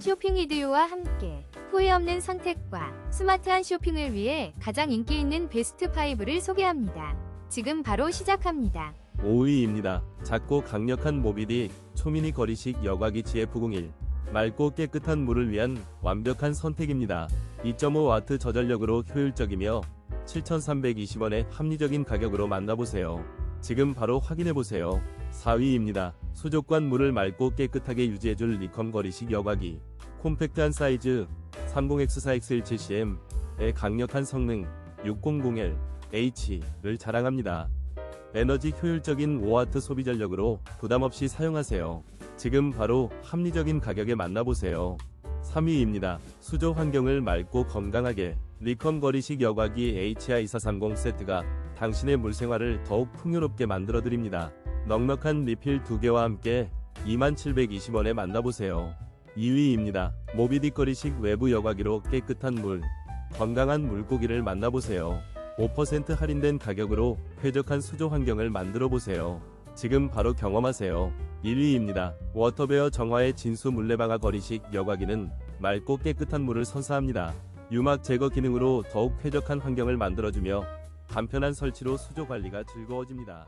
쇼핑 이디오와 함께 후회 없는 선택과 스마트한 쇼핑을 위해 가장 인기 있는 베스트 5를 소개합니다. 지금 바로 시작합니다. 5위입니다. 작고 강력한 모비디 초미니 거리식 여과기 GF01 맑고 깨끗한 물을 위한 완벽한 선택입니다. 2.5와트 저전력으로 효율적이며 7,320원의 합리적인 가격으로 만나보세요. 지금 바로 확인해보세요. 4위입니다. 수족관 물을 맑고 깨끗하게 유지해줄 리컴 거리식 여과기 콤팩트한 사이즈 30X4X17cm의 강력한 성능 600L-H를 자랑합니다. 에너지 효율적인 5와트 소비 전력으로 부담 없이 사용하세요. 지금 바로 합리적인 가격에 만나보세요. 3위입니다. 수조 환경을 맑고 건강하게 리컴 거리식 여과기 HI2430 세트가 당신의 물 생활을 더욱 풍요롭게 만들어 드립니다. 넉넉한 리필 2개와 함께 2720원에 만나보세요. 2위입니다. 모비디 거리식 외부 여과기로 깨끗한 물, 건강한 물고기를 만나보세요. 5% 할인된 가격으로 쾌적한 수조 환경을 만들어 보세요. 지금 바로 경험하세요. 1위입니다. 워터베어 정화의 진수 물레방아 거리식 여과기는 맑고 깨끗한 물을 선사합니다. 유막 제거 기능으로 더욱 쾌적한 환경을 만들어주며 간편한 설치로 수조 관리가 즐거워집니다.